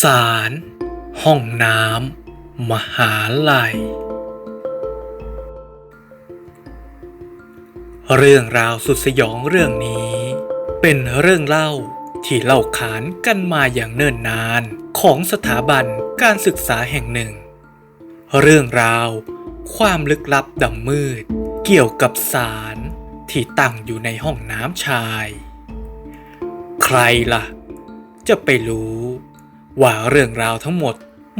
ศาลห้องน้ำมหาลัย เรื่องราวสุดสยองเรื่องนี้ เป็นเรื่องเล่าที่เล่าขานกันมาอย่างเนิ่นนานของสถาบันการศึกษาแห่งหนึ่ง เรื่องราว ความลึกลับดำมืด เกี่ยวกับสารที่ตั้งอยู่ในห้องน้ำชาย ใครล่ะ จะไปรู้ ว่าเรื่องราวทั้งหมด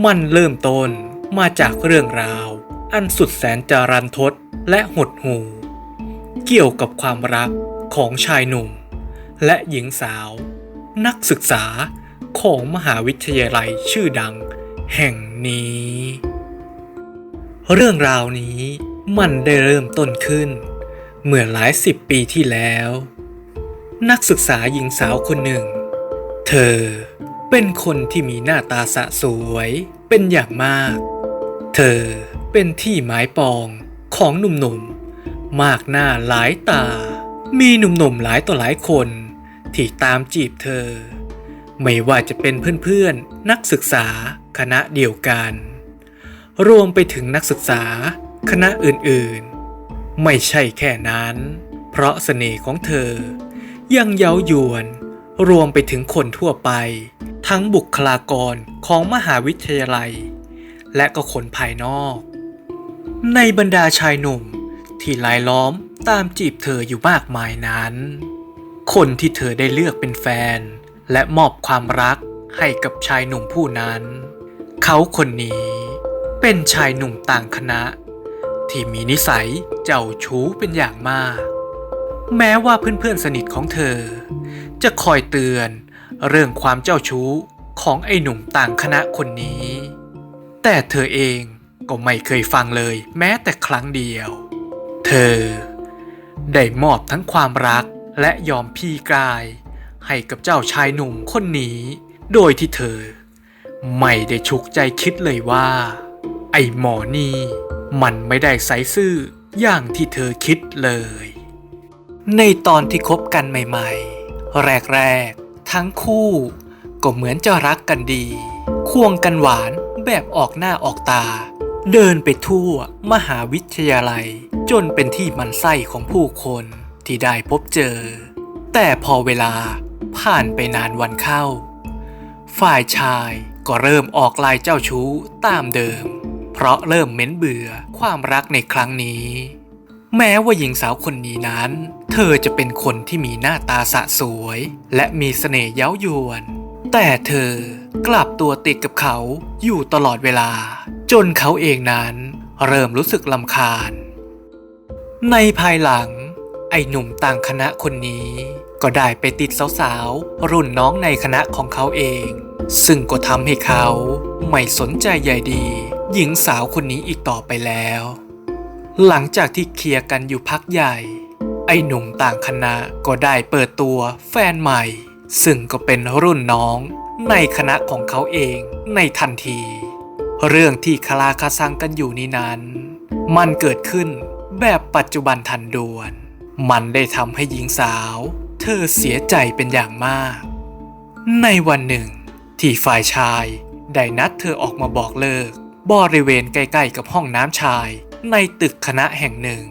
มันเริ่มต้นมาจากเรื่องราว อันสุดแสนจารันทดและหดหูเกี่ยวกับความรักของชายหนุ่ม และหญิงสาว นักศึกษาของมหาวิทยาลัยชื่อดัง แห่งนี้ เรื่องราวนี้มันได้เริ่มต้นขึ้น เมื่อหลายสิบปีที่แล้ว นักศึกษาหญิงสาวคนหนึ่ง เธอ เป็นคนที่มีหน้าตาสะสวย เป็นอย่างมาก เธอเป็นที่หมายปองของหนุ่มๆ มากหน้าหลายตา มีหนุ่มๆหลายต่อหลายคน ที่ตามจีบเธอ ไม่ว่าจะเป็นเพื่อนๆ นักศึกษาคณะเดียวกัน รวมไปถึงนักศึกษาคณะอื่นๆ ไม่ใช่แค่นั้น เพราะเสน่ห์ของเธอยังเย้ายวน รวมไปถึงคนทั่วไป ทั้งบุคลากรของมหาวิทยาลัย และก็คนภายนอก ในบรรดาชายหนุ่มที่ลายล้อมตามจีบเธออยู่มากมายนั้น คนที่เธอได้เลือกเป็นแฟน และมอบความรักให้กับชายหนุ่มผู้นั้น เขาคนนี้เป็นชายหนุ่มต่างคณะ ที่มีนิสัยเจ้าชู้เป็นอย่างมาก แม้ว่าเพื่อนๆสนิทของเธอ จะคอยเตือนเรื่องความเจ้าชู้ของไอ้หนุ่มต่างคณะคนนี้ แต่เธอเองก็ไม่เคยฟังเลยแม้แต่ครั้งเดียว เธอ ได้มอบทั้งความรักและยอมพี่กาย ให้กับเจ้าชายหนุ่มคนนี้ โดยที่เธอ ไม่ได้ชุกใจคิดเลยว่า ไอ้หมอนี่มันไม่ได้ใสซื่ออย่างที่เธอคิดเลย ในตอนที่คบกันใหม่ ๆ แรกๆ ทั้งคู่ก็เหมือนจะรักกันดี ควงกันหวานแบบออกหน้าออกตา เดินไปทั่วมหาวิทยาลัย จนเป็นที่มันไส้ของผู้คนที่ได้พบเจอ แต่พอเวลาผ่านไปนานวันเข้า ฝ่ายชายก็เริ่มออกลายเจ้าชู้ตามเดิม เพราะเริ่มเหม็นเบื่อความรักในครั้งนี้ แม้ว่าหญิงสาวคนนี้นั้น เธอจะเป็นคนที่มีหน้าตาสะสวย และมีเสน่ห์เย้ายวน แต่เธอกลับตัวติดกับเขาอยู่ตลอดเวลา จนเขาเองนั้นเริ่มรู้สึกลำคาญ ในภายหลัง ไอ้หนุ่มต่างคณะคนนี้ ก็ได้ไปติดสาวๆ รุ่นน้องในคณะของเขาเอง ซึ่งก็ทำให้เขาไม่สนใจใยดี หญิงสาวคนนี้อีกต่อไปแล้ว หลังจากที่เคลียร์กันอยู่พักใหญ่ ไอ้หนุ่มต่างคณะก็ได้เปิดตัวแฟนใหม่ ซึ่งก็เป็นรุ่นน้องในคณะของเขาเองในทันที เรื่องที่คลาคาซังกันอยู่นี้นั้น มันเกิดขึ้นแบบปัจจุบันทันด่วน มันได้ทำให้หญิงสาว เธอเสียใจเป็นอย่างมาก ในวันหนึ่ง ที่ฝ่ายชายได้นัดเธอออกมาบอกเลิก บริเวณใกล้ๆกับห้องน้ำชาย ในตึกคณะแห่งหนึ่ง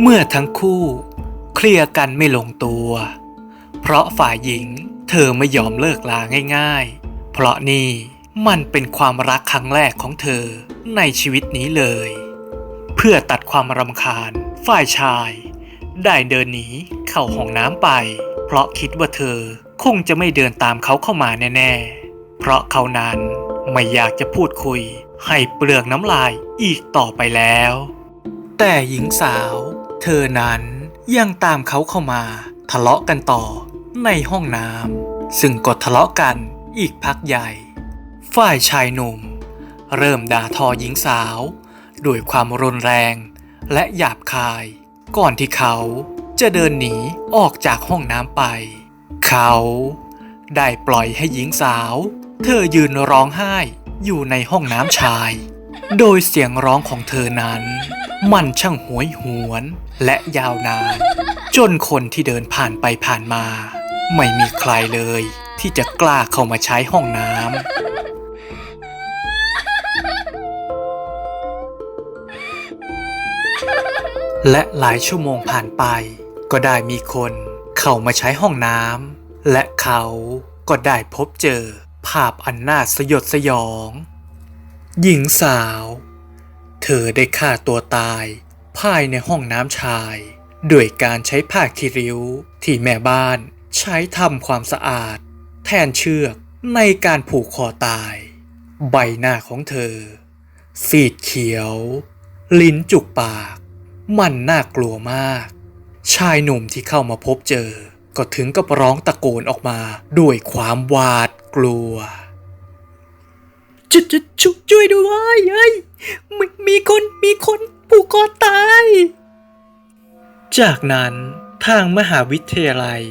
เมื่อทั้งคู่เคลียร์กันไม่ลงตัว เพราะฝ่ายหญิงเธอไม่ยอมเลิกลาง่าย ๆ เพราะนี่มันเป็นความรักครั้งแรกของเธอในชีวิตนี้เลย เพื่อตัดความรำคาญฝ่ายชาย ได้เดินหนีเข้าห้องน้ำไป เพราะคิดว่าเธอคงจะไม่เดินตามเขาเข้ามาแน่ ๆ เพราะเขานั้น ไม่อยากจะพูดคุยให้เปลือกน้ำลายอีกต่อไปแล้ว แต่หญิงสาว เธอนั้นยังตามเขาเข้ามาทะเลาะกันต่อในห้องน้ำซึ่งก็ทะเลาะกันอีกพักใหญ่ ฝ่ายชายหนุ่ม เริ่มด่าทอหญิงสาวด้วยความรุนแรงและหยาบคาย ก่อนที่เขาจะเดินหนีออกจากห้องน้ำไป เขาได้ปล่อยให้หญิงสาว เธอยืนร้องไห้อยู่ในห้องน้ำชาย โดยเสียงร้องของเธอนั้น มันช่างหวยหวนและยาวนาน จนคนที่เดินผ่านไปผ่านมา ไม่มีใครเลยที่จะกล้าเข้ามาใช้ห้องน้ำและหลายชั่วโมงผ่านไป ก็ได้มีคนเข้ามาใช้ห้องน้ำและเขาก็ได้พบเจอ ภาพอันน่าสยดสยอง หญิงสาว เธอได้ฆ่าตัวตาย ภายในห้องน้ำชายด้วยการใช้ผ้าคีริ้วที่แม่บ้านใช้ทำความสะอาด แทนเชือกในการผูกคอตาย ใบหน้าของเธอ สีดเขียว ลิ้นจุกปาก มันน่ากลัวมาก ชายหนุ่มที่เข้ามาพบเจอ ก็ถึงกับร้องตะโกนออกมาด้วยความหวาด กลัวจุดจุดชุช่วยด้วยเฮ้ยมมีคนมีคนผูกคอตาย จากนั้นทางมหาวิทยาลัย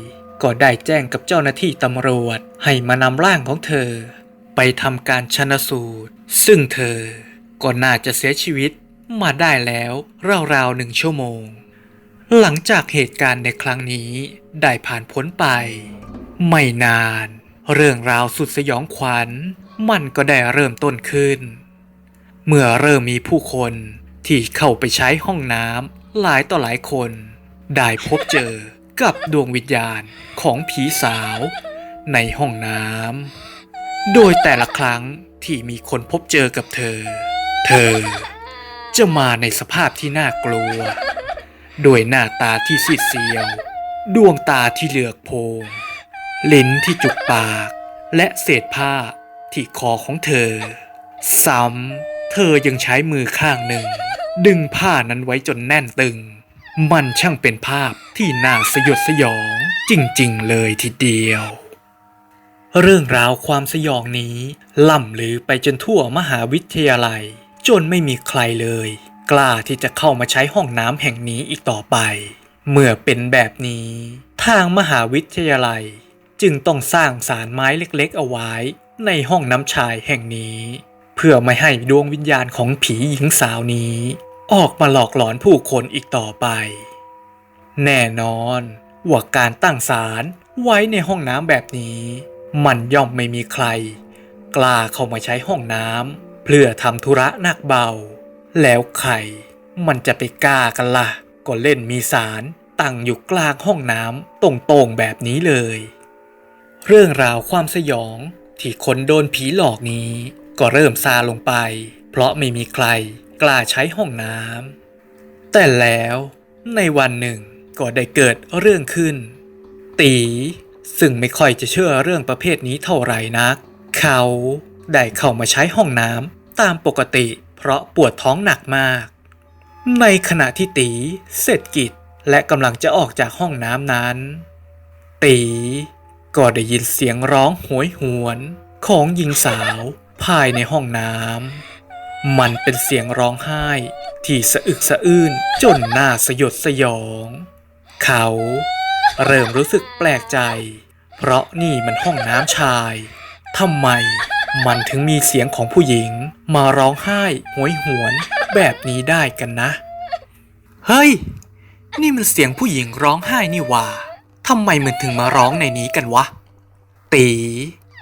ก็ได้แจ้งกับเจ้าหน้าที่ตำรวจให้มานำร่างของเธอ ไปทำการชนสูตร ซึ่งเธอก็น่าจะเสียชีวิตมาได้แล้วราวๆหนึ่งชั่วโมง หลังจากเหตุการณ์ในครั้งนี้ได้ผ่านพ้นไป ไม่นาน เรื่องราวสุดสยองขวัญมันก็ได้เริ่มต้นขึ้น เมื่อเริ่มมีผู้คนที่เข้าไปใช้ห้องน้ำหลายต่อหลายคน ได้พบเจอกับดวงวิญญาณของผีสาวในห้องน้ำโดยแต่ละครั้งที่มีคนพบเจอกับเธอ เธอจะมาในสภาพที่น่ากลัว โดยหน้าตาที่ซีดเซียว ดวงตาที่เหลือกโพง ลิ้นที่จุกปาก และเศษผ้าที่คอของเธอ ซ้ำเธอยังใช้มือข้างหนึ่ง ดึงผ้านั้นไว้จนแน่นตึง มันช่างเป็นภาพที่น่าสยดสยองจริงๆเลยทีเดียว เรื่องราวความสยองนี้ล่ำลือไปจนทั่วมหาวิทยาลัย จนไม่มีใครเลย กล้าที่จะเข้ามาใช้ห้องน้ำแห่งนี้อีกต่อไป เมื่อเป็นแบบนี้ ทางมหาวิทยาลัย จึงต้องสร้างศาลไม้เล็กๆ เอาไว้ในห้องน้ำชายแห่งนี้ เพื่อไม่ให้ดวงวิญญาณของผีหญิงสาวนี้ ออกมาหลอกหลอนผู้คนอีกต่อไป แน่นอนว่าการตั้งศาลไว้ในห้องน้ำแบบนี้ มันย่อมไม่มีใคร กล้าเข้ามาใช้ห้องน้ำเพื่อทำธุระนักเบา แล้วใครมันจะไปกล้ากันละ่ะ ก็เล่นมีสารตั้งอยู่กลางห้องน้ำตรงๆแบบนี้เลย เรื่องราวความสยองที่คนโดนผีหลอกนี้ ก็เริ่มซาลงไป เพราะไม่มีใครกล้าใช้ห้องน้ำแต่แล้วในวันหนึ่งก็ได้เกิดเรื่องขึ้น ตีซึ่งไม่ค่อยจะเชื่อเรื่องประเภทนี้เท่าไหร่นัก เขาได้เข้ามาใช้ห้องน้ำตามปกติ เพราะปวดท้องหนักมาก ในขณะที่ตีเสร็จกิจและกำลังจะออกจากห้องน้ำนั้น ตี ก็ได้ยินเสียงร้องโหยหวนของหญิงสาวภายในห้องน้ำ มันเป็นเสียงร้องไห้ที่สะอึกสะอื้นจนหน้าสยดสยอง เขาเริ่มรู้สึกแปลกใจ เพราะนี่มันห้องน้ำชายทำไมมันถึงมีเสียงของผู้หญิงมาร้องไห้โหยหวนแบบนี้ได้กันนะ เฮ้ย นี่มันเสียงผู้หญิงร้องไห้นี่หว่า ทำไมมันถึงมาร้องในนี้กันวะ ตี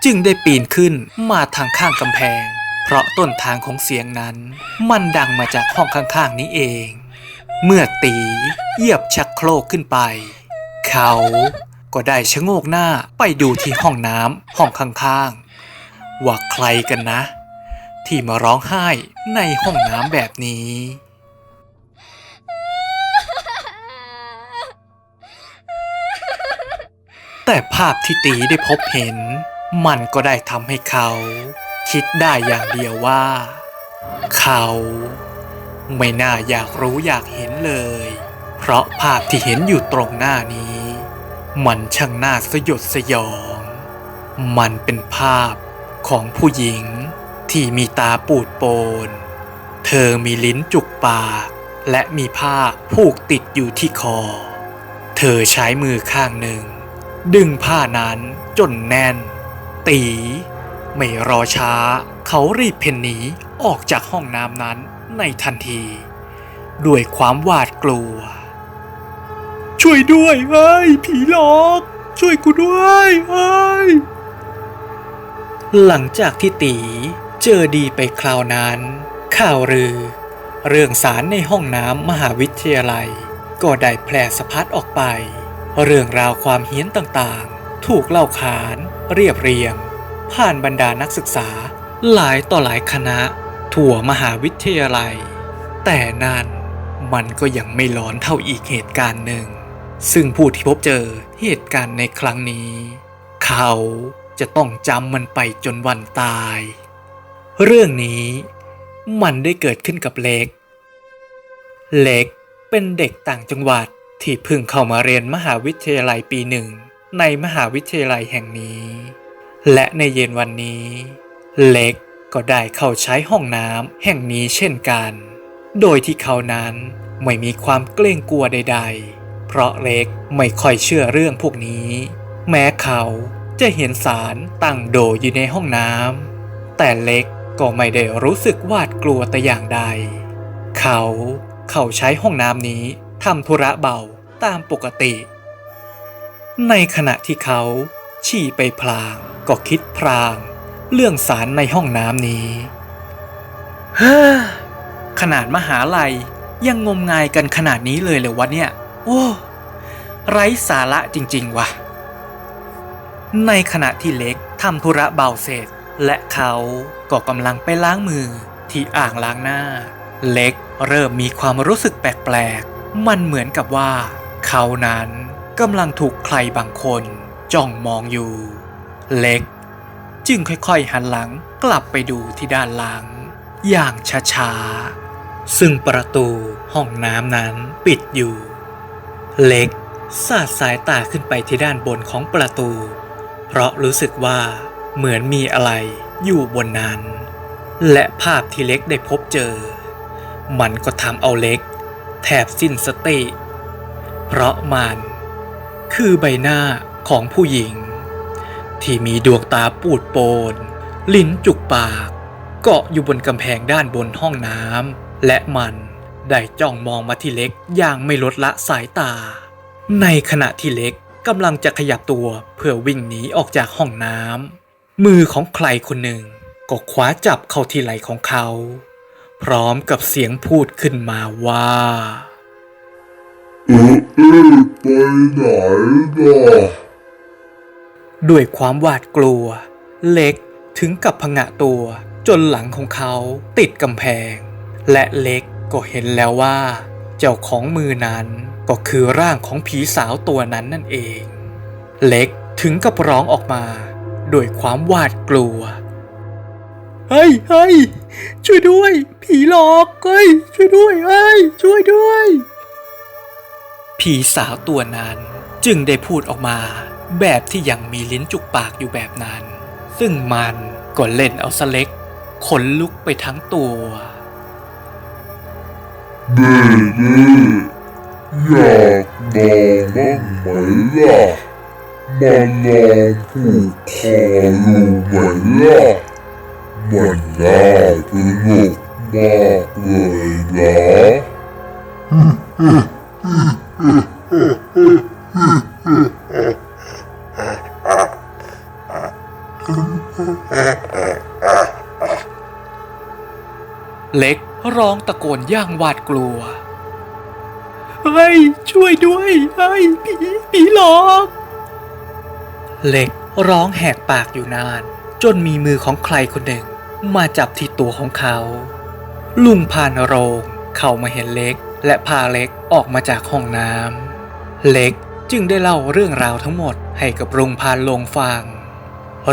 จึงได้ปีนขึ้นมาทางข้างกำแพง เพราะต้นทางของเสียงนั้น มันดังมาจากห้องข้างๆนี้เอง เมื่อตีเหยียบชักโครกขึ้นไป เขาก็ได้ชะโงกหน้าไปดูที่ห้องน้ำห้องข้างๆ ว่าใครกันนะ ที่มาร้องไห้ในห้องน้ำแบบนี้ แต่ภาพที่ตีได้พบเห็น มันก็ได้ทำให้เขา คิดได้อย่างเดียวว่า เขา ไม่น่าอยากรู้อยากเห็นเลย เพราะภาพที่เห็นอยู่ตรงหน้านี้ มันช่างน่าสยดสยอง มันเป็นภาพของผู้หญิงที่มีตาปูดโปน เธอมีลิ้นจุกปาก และมีผ้าผูกติดอยู่ที่คอ เธอใช้มือข้างหนึ่ง ดึงผ้านั้นจนแน่น ตี ไม่รอช้า เขารีบเพ่นหนีออกจากห้องน้ำนั้นในทันที ด้วยความหวาดกลัว ช่วยด้วยเฮ้ยผีหลอก ช่วยกูด้วยเฮ้ยหลังจากที่ตีเจอดีไปคราวนั้น ข่าวลือ เรื่องสารในห้องน้ำมหาวิทยาลัย ก็ได้แพร่สะพัดออกไป เรื่องราวความเฮี้ยนต่างๆ ถูกเล่าขาน เรียบเรียง ผ่านบรรดานักศึกษา หลายต่อหลายคณะ ทั่วมหาวิทยาลัย แต่นั่นมันก็ยังไม่ร้อนเท่าอีกเหตุการณ์หนึ่ง ซึ่งผู้ที่พบเจอเหตุการณ์ในครั้งนี้ เขาจะต้องจำมันไปจนวันตาย เรื่องนี้มันได้เกิดขึ้นกับเล็ก เล็กเป็นเด็กต่างจังหวัด ที่เพิ่งเข้ามาเรียนมหาวิทยาลัยปีหนึ่งในมหาวิทยาลัยแห่งนี้ และในเย็นวันนี้ เล็กก็ได้เข้าใช้ห้องน้ำแห่งนี้เช่นกัน โดยที่เขานั้นไม่มีความเกรงกลัวใด ๆ เพราะเล็กไม่ค่อยเชื่อเรื่องพวกนี้ แม้เขาจะเห็นสารตั้งโดอยู่ในห้องน้ำแต่เล็กก็ไม่ได้รู้สึกหวาดกลัวแต่อย่างใด เขาเข้าใช้ห้องน้ำนี้ ทำธุระเบาตามปกติ ในขณะที่เขาฉี่ไปพลางก็คิดพลาง เรื่องสารในห้องน้ำนี้ขนาดมหาลัยยังงมงายกันขนาดนี้เลยเหรอวะเนี่ย โอ้ไร้สาระจริง ๆวะในขณะที่เล็กทำธุระเบาเสร็จ และเขาก็กำลังไปล้างมือที่อ่างล้างหน้า เล็กเริ่มมีความรู้สึกแปลกๆ มันเหมือนกับว่า เขานั้นกำลังถูกใครบางคนจ้องมองอยู่ เล็ก จึงค่อยๆหันหลังกลับไปดูที่ด้านหลัง อย่างช้าๆ ซึ่งประตูห้องน้ำนั้นปิดอยู่ เล็กสาดสายตาขึ้นไปที่ด้านบนของประตู เพราะรู้สึกว่าเหมือนมีอะไรอยู่บนนั้น และภาพที่เล็กได้พบเจอ มันก็ทำเอาเล็ก แทบสิ้นสติ เพราะมันคือใบหน้าของผู้หญิง ที่มีดวงตาปูดโปน ลิ้นจุกปาก เกาะอยู่บนกำแพงด้านบนห้องน้ำและมันได้จ้องมองมาที่เล็กอย่างไม่ลดละสายตา ในขณะที่เล็กกำลังจะขยับตัวเพื่อวิ่งหนีออกจากห้องน้ำมือของใครคนหนึ่งก็คว้าจับเข้าที่ไหล่ของเขา พร้อมกับเสียงพูดขึ้นมาว่าเอ๊ะเอ๊ะไปไหนล่ะด้วยความหวาดกลัว เล็กถึงกับพงะตัวจนหลังของเขาติดกำแพง และเล็กก็เห็นแล้วว่า เจ้าของมือนั้นก็คือร่างของผีสาวตัวนั้นนั่นเอง เล็กถึงกับร้องออกมา ด้วยความหวาดกลัว เฮ้ยเฮ้ยช่วยด้วย ผีหลอกเฮ้ยช่วยด้วยเฮ้ยช่วยด้วย ผีสาวตัวนั้นจึงได้พูดออกมา แบบที่ยังมีลิ้นจุกปากอยู่แบบนั้น ซึ่งมันก็เล่นเอาสเล็กขนลุกไปทั้งตัวเด้เด้อยากลองบ้างไหมล่ะมาลองผูกคอดูไหมล่ะ มันน่าสนุกมากเลยนะเล็กร้องตะโกนย่างหวาดกลัวเฮ้ยช่วยด้วยเฮ้ยผีผีหลอก เล็กร้องแหกปากอยู่นาน จนมีมือของใครคนหนึ่ง มาจับที่ตัวของเขา ลุงพานโรงเข้ามาเห็นเล็ก และพาเล็กออกมาจากห้องน้ำเล็กจึงได้เล่าเรื่องราวทั้งหมดให้กับลุงพานโรงฟัง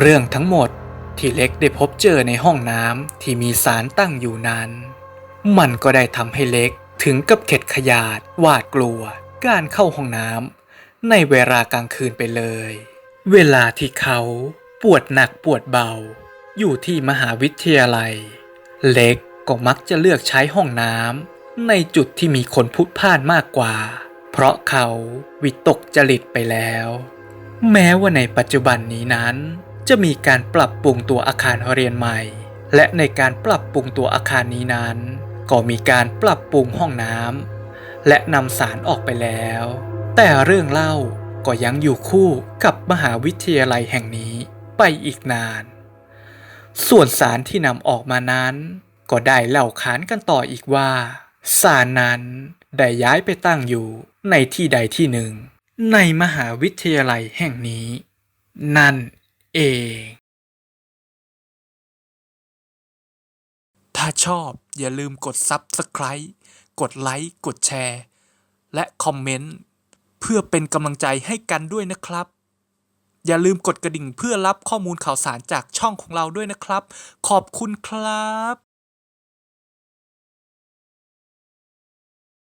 เรื่องทั้งหมดที่เล็กได้พบเจอในห้องน้ำที่มีสารตั้งอยู่นั้น มันก็ได้ทำให้เล็กถึงกับเข็ดขยาดหวาดกลัว การเข้าห้องน้ำในเวลากลางคืนไปเลย เวลาที่เขาปวดหนักปวดเบา อยู่ที่มหาวิทยาลัย เล็กก็มักจะเลือกใช้ห้องน้ำในจุดที่มีคนพลุกพล่านมากกว่า เพราะเขาวิตกจริตไปแล้ว แม้ว่าในปัจจุบันนี้นั้น จะมีการปรับปรุงตัวอาคารเรียนใหม่ และในการปรับปรุงตัวอาคารนี้นั้น ก็มีการปรับปรุงห้องน้ำและนำสารออกไปแล้ว แต่เรื่องเล่าก็ยังอยู่คู่กับมหาวิทยาลัยแห่งนี้ไปอีกนาน ส่วนสารที่นำออกมานั้น ก็ได้เล่าขานกันต่ออีกว่า สารนั้นได้ย้ายไปตั้งอยู่ในที่ใดที่หนึ่ง ในมหาวิทยาลัยแห่งนี้ นั่นเอง ถ้าชอบอย่าลืมกด Subscribe กดไลค์กดแชร์ และคอมเมนต์ เพื่อเป็นกำลังใจให้กันด้วยนะครับ อย่าลืมกดกระดิ่งเพื่อรับข้อมูลข่าวสารจากช่องของเราด้วยนะครับ ขอบคุณครับ